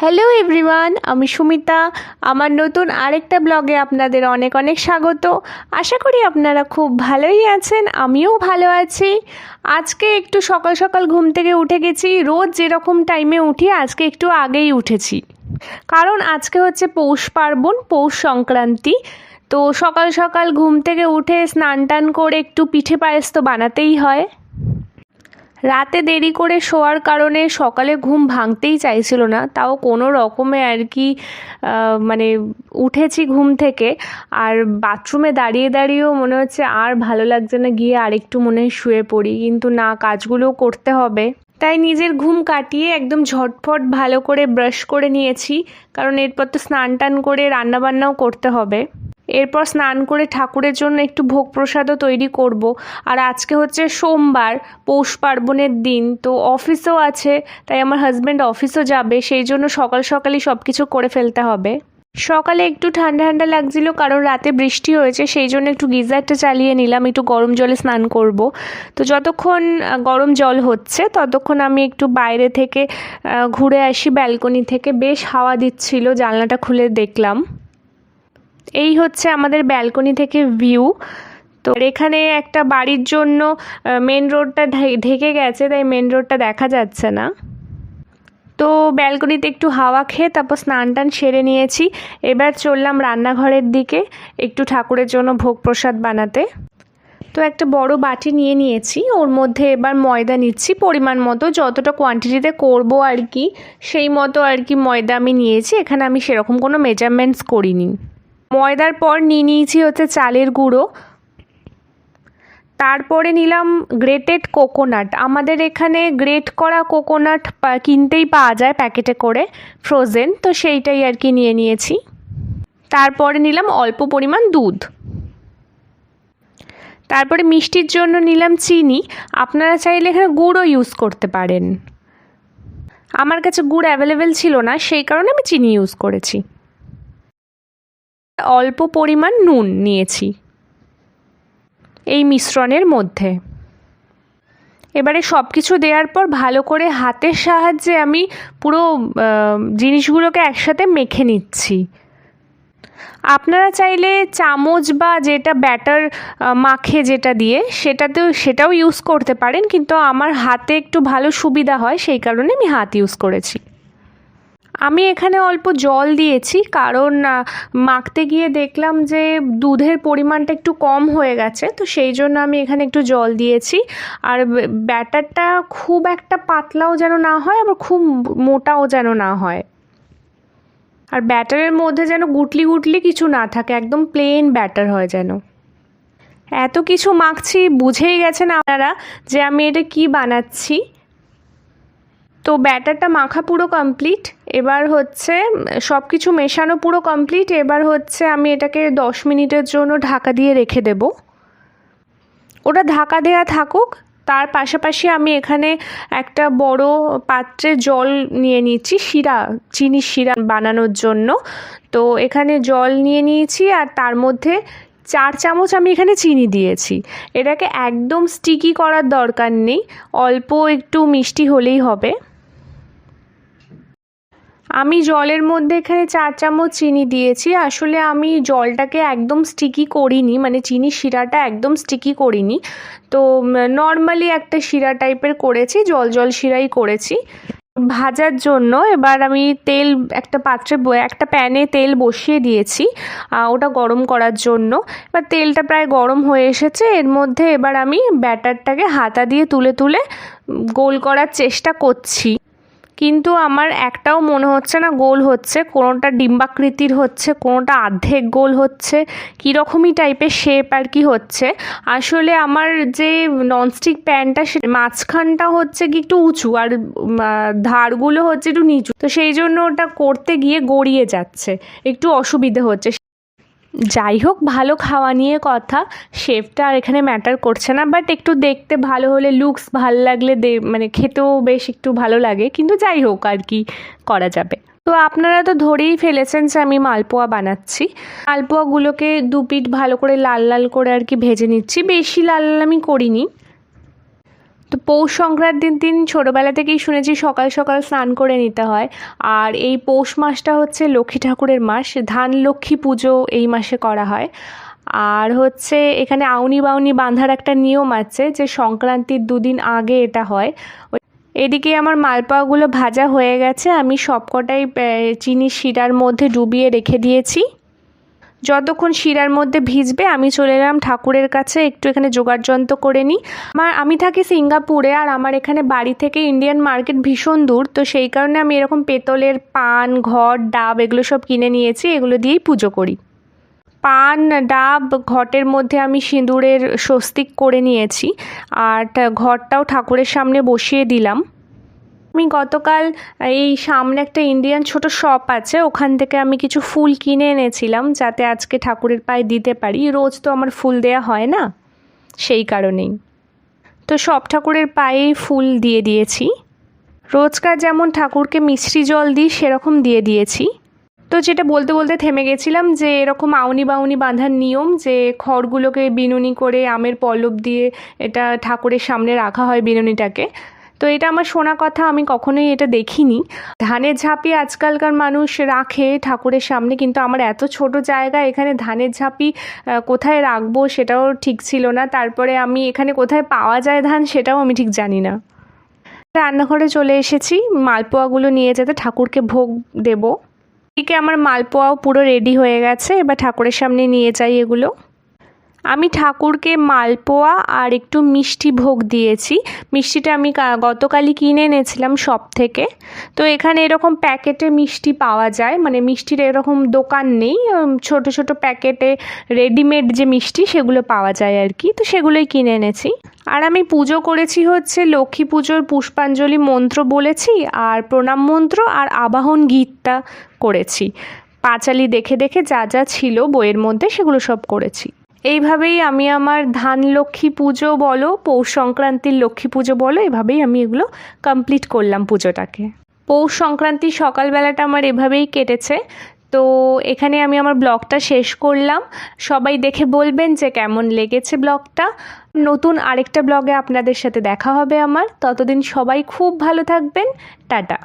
Hello everyone আমি সুমিতা। আমার নতুন আরেকটা ব্লগে আপনাদের অনেক অনেক স্বাগত। আশা করি আপনারা খুব ভালোই আছেন, আমিও ভালো আছি। আজকে একটু সকাল সকাল ঘুম থেকে উঠে গেছি। রোজ যেরকম টাইমে উঠি, আজকে একটু আগেই উঠেছি। কারণ আজকে হচ্ছে পৌষ পার্বণ, পৌষ সংক্রান্তি। তো সকাল সকাল ঘুম থেকে উঠে স্নান টান করে একটু পিঠে পায়েস তো বানাতেই হয়। রাতে দেরি করে শোয়ার কারণে সকালে ঘুম ভাঙতেই চাইছিল না, তাও কোনো রকমে আর কি মানে উঠেছি ঘুম থেকে। আর বাথরুমে দাঁড়িয়ে দাঁড়িয়েও মনে হচ্ছে আর ভালো লাগছে না, গিয়ে আরেকটু মনে হয় শুয়ে পড়ি, কিন্তু না, কাজগুলোও করতে হবে। তাই নিজের ঘুম কাটিয়ে একদম ঝটফট ভালো করে ব্রাশ করে নিয়েছি, কারণ এরপর তো স্নান টান করে রান্নাবান্নাও করতে হবে। এরপর স্নান করে ঠাকুরের জন্য একটু ভোগ প্রসাদও তৈরি করব। আর আজকে হচ্ছে সোমবার, পৌষ পার্বণের দিন, তো অফিসও আছে, তাই আমার হাজব্যান্ড অফিসও যাবে, সেই জন্য সকাল সকালই সব কিছু করে ফেলতে হবে। সকালে একটু ঠান্ডা ঠান্ডা লাগছিল, কারণ রাতে বৃষ্টি হয়েছে, সেই জন্য একটু গিজারটা চালিয়ে নিলাম, একটু গরম জলে স্নান করব। তো যতক্ষণ গরম জল হচ্ছে, ততক্ষণ আমি একটু বাইরে থেকে ঘুরে আসি, ব্যালকনি থেকে, বেশ হাওয়া দিচ্ছিল, জানলাটা খুলে দেখলাম। এই হচ্ছে আমাদের ব্যালকনি থেকে ভিউ। তো এখানে একটা বাড়ির জন্য মেন রোডটা ঢেকে গেছে, তাই মেন রোডটা দেখা যাচ্ছে না। তো ব্যালকনিতে একটু হাওয়া খেয়ে তারপর স্নান টান সেরে নিয়েছি। এবার চললাম রান্নাঘরের দিকে, একটু ঠাকুরের জন্য ভোগ প্রসাদ বানাতে। তো একটা বড় বাটি নিয়ে নিয়েছি, ওর মধ্যে এবার ময়দা নিচ্ছি। পরিমাণ মতো, যতটা কোয়ান্টিটিতে করব আর কি, সেই মতো আর কি ময়দা আমি নিয়েছি। এখানে আমি সেরকম কোনো মেজারমেন্টস করিনি। ময়দার পর নিয়ে নিয়েছি হচ্ছে চালের গুঁড়ো। তারপরে নিলাম গ্রেটেড কোকোনাট আমাদের এখানে গ্রেট করা কোকোনাট কিনতেই পাওয়া যায় প্যাকেটে করে ফ্রোজেন তো সেইটাই আর কি নিয়ে নিয়েছি। তারপরে নিলাম অল্প পরিমাণ দুধ। তারপরে মিষ্টির জন্য নিলাম চিনি। আপনারা চাইলে এখানে গুড়ও ইউজ করতে পারেন। আমার কাছে গুড় অ্যাভেলেবেল ছিল না, সেই কারণে আমি চিনি ইউজ করেছি। অল্প পরিমাণ নুন নিয়েছি। এই মিশ্রণের মধ্যে। এবারে সব কিছু দেওয়ার পর ভালো করে হাতের সাহায্যে আমি পুরো জিনিসগুলোকে একসাথে মেখে নিচ্ছি। আপনারা চাইলে চামচ বা যেটা ব্যাটার মাখে যেটা দিয়ে সেটাতেও, সেটাও ইউজ করতে পারেন, কিন্তু আমার হাতে একটু ভালো সুবিধা হয়, সেই কারণে আমি হাত ইউজ করেছি। আমি এখানে অল্প জল দিয়েছি, কারণ মাখতে গিয়ে দেখলাম যে দুধের পরিমাণটা একটু কম হয়ে গেছে, তো সেই জন্য আমি এখানে একটু জল দিয়েছি। আর ব্যাটারটা খুব একটা পাতলাও যেন না হয়, আবার খুব মোটাও যেন না হয়। আর ব্যাটারের মধ্যে যেন গুটলি গুটলি কিছু না থাকে, একদম প্লেন ব্যাটার হয় যেন। এত কিছু মাখছি, বুঝেই গেছেন আপনারা যে আমি এটা কি বানাচ্ছি। তো ব্যাটারটা মাখা পুরো কমপ্লিট এবার হচ্ছে সব কিছু মেশানো পুরো কমপ্লিট এবার হচ্ছে আমি এটাকে দশ মিনিটের জন্য ঢাকা দিয়ে রেখে দেব। ওটা ঢাকা দেওয়া থাকুক, তার পাশাপাশি আমি এখানে একটা বড় পাত্রে জল নিয়ে নিচ্ছি শিরা চিনির শিরা বানানোর জন্য। তো এখানে জল নিয়ে নিয়েছি আর তার মধ্যে চার চামচ আমি এখানে চিনি দিয়েছি। এটাকে একদম স্টিকি করার দরকার নেই, অল্প একটু মিষ্টি হলেই হবে। আমি জলের মধ্যে এখানে চার চামচ চিনি দিয়েছি। আসলে আমি জলটাকে একদম স্টিকি করিনি মানে চিনি শিরাটা একদম স্টিকি করিনি। তো নর্মালি একটা শিরা টাইপের করেছি, জল জল শিরাই করেছি। ভাজার জন্য এবার আমি তেল একটা পাত্রে একটা প্যানে তেল বসিয়ে দিয়েছি ওটা গরম করার জন্য। এবার তেলটা প্রায় গরম হয়ে এসেছে, এর মধ্যে এবার আমি ব্যাটারটাকে হাতা দিয়ে তুলে তুলে গোল করার চেষ্টা করছি। কিন্তু আমার একটাও মনে হচ্ছে না গোল হচ্ছে। কোনোটা ডিম্বাকৃতির হচ্ছে, কোনোটা আর্ধেক গোল হচ্ছে, কীরকমই টাইপের শেপ আর কি হচ্ছে। আসলে আমার যে ননস্টিক প্যানটা সে মাঝখানটা হচ্ছে কি একটু উঁচু আর ধারগুলো হচ্ছে একটু নিচু। তো সেই জন্য ওটা করতে গিয়ে গড়িয়ে যাচ্ছে। একটু অসুবিধে হচ্ছে। যাই হোক, ভালো খাওয়া নিয়ে কথা। শেফটা আর এখানে ম্যাটার করছে না বাট একটু দেখতে ভালো হলে লুকস ভালো লাগলে দে মানে খেতেও বেশ একটু ভালো লাগে। কিন্তু যাই হোক, আর কি করা যাবে। তো আপনারা তো ধরেই ফেলেছেন যে আমি মালপোয়া বানাচ্ছি। মালপোয়াগুলোকে দু পিঠ ভালো করে লাল লাল করে আর কি ভেজে নিচ্ছি। বেশি লাল লাল আমি করিনি। তো পৌষ সংক্রান্তির দিন ছোটোবেলা থেকেই শুনেছি সকাল সকাল স্নান করে নিতে হয়। আর এই পৌষ মাসটা হচ্ছে লক্ষ্মী ঠাকুরের মাস। ধান লক্ষ্মী পুজো এই মাসে করা হয়। আর হচ্ছে এখানে আউনি বাউনি বাঁধার একটা নিয়ম আছে যে সংক্রান্তির দুদিন আগে এটা হয়। এদিকে আমার মালপোয়াগুলো ভাজা হয়ে গেছে। আমি সবকটাই চিনি শিরার মধ্যে ডুবিয়ে রেখে দিয়েছি। যতক্ষণ শিরার মধ্যে ভিজবে, আমি চলে এলাম ঠাকুরের কাছে, একটু এখানে জোগাড় যন্ত্র করে নিই। আমার, আমি থাকি সিঙ্গাপুরে, আর আমার এখানে বাড়ি থেকে ইন্ডিয়ান মার্কেট ভীষণ দূর, তো সেই কারণে আমি এরকম পেতলের পান, ঘট, ডাব এগুলো সব কিনে নিয়েছি, এগুলো দিয়েই পুজো করি। পান, ডাব, ঘটের মধ্যে আমি সিঁদুরের স্বস্তিক করে নিয়েছি, আর ঘরটাও ঠাকুরের সামনে বসিয়ে দিলাম। আমি গতকাল, এই সামনে একটা ইন্ডিয়ান ছোট শপ আছে, ওখান থেকে আমি কিছু ফুল কিনে এনেছিলাম যাতে আজকে ঠাকুরের পায়ে দিতে পারি। রোজ তো আমার ফুল দেয়া হয় না, সেই কারণেই। তো সব ঠাকুরের পায়েই ফুল দিয়ে দিয়েছি। রোজকার যেমন ঠাকুরকে মিষ্টি জল দিই, সেরকম দিয়ে দিয়েছি। তো যেটা বলতে বলতে থেমে গেছিলাম যে, এরকম আউনি বাউনি বাঁধার নিয়ম যে, খড়গুলোকে বিনুনি করে আমের পল্লব দিয়ে এটা ঠাকুরের সামনে রাখা হয় বিনুনিটাকে। তো এটা আমার শোনা কথা, আমি কখনোই এটা দেখিনি। ধানের ঝাঁপি আজকালকার মানুষ রাখে ঠাকুরের সামনে, কিন্তু আমার এত ছোট জায়গা, এখানে ধানের ঝাঁপি কোথায় রাখব সেটাও ঠিক ছিল না। তারপরে আমি এখানে কোথায় পাওয়া যায় ধান সেটাও আমি ঠিক জানি না। রান্নাঘরে চলে এসেছি, মালপোয়াগুলো নিয়ে যেতে ঠাকুরকে ভোগ দেবো। এদিকে আমার মালপোয়াও পুরো রেডি হয়ে গেছে, এবার ঠাকুরের সামনে নিয়ে যাই এগুলো। আমি ঠাকুরকে মালপোয়া আর একটু মিষ্টি ভোগ দিয়েছি। মিষ্টিটা আমি গতকালই কিনে এনেছিলাম সব থেকে। তো এখানে এরকম প্যাকেটে মিষ্টি পাওয়া যায়। মানে মিষ্টির এরকম দোকান নেই। ছোট ছোট প্যাকেটে রেডিমেড যে মিষ্টি, সেগুলো পাওয়া যায় আর কি। তো সেগুলোই কিনে এনেছি। আর আমি পুজো করেছি হচ্ছে লক্ষ্মী পুজোর পুষ্পাঞ্জলি মন্ত্র বলেছি আর প্রণাম মন্ত্র আর আবাহন গীতটা করেছি। পাঁচালি দেখে দেখে যা যা ছিল বইয়ের মধ্যে সেগুলো সব করেছি। এইভাবেই আমি আমার ধান লক্ষ্মী পুজো বলো, পৌষ সংক্রান্তির লক্ষ্মী পুজো বলো, এভাবেই আমি এগুলো কমপ্লিট করলাম পুজোটাকে। পৌষ সংক্রান্তির সকালবেলাটা আমার এভাবেই কেটেছে। তো এখানে আমি আমার ব্লগটা শেষ করলাম। সবাই দেখে বলবেন যে কেমন লেগেছে ব্লগটা। নতুন আরেকটা ব্লগে আপনাদের সাথে দেখা হবে আমার। ততদিন সবাই খুব ভালো থাকবেন। টাটা।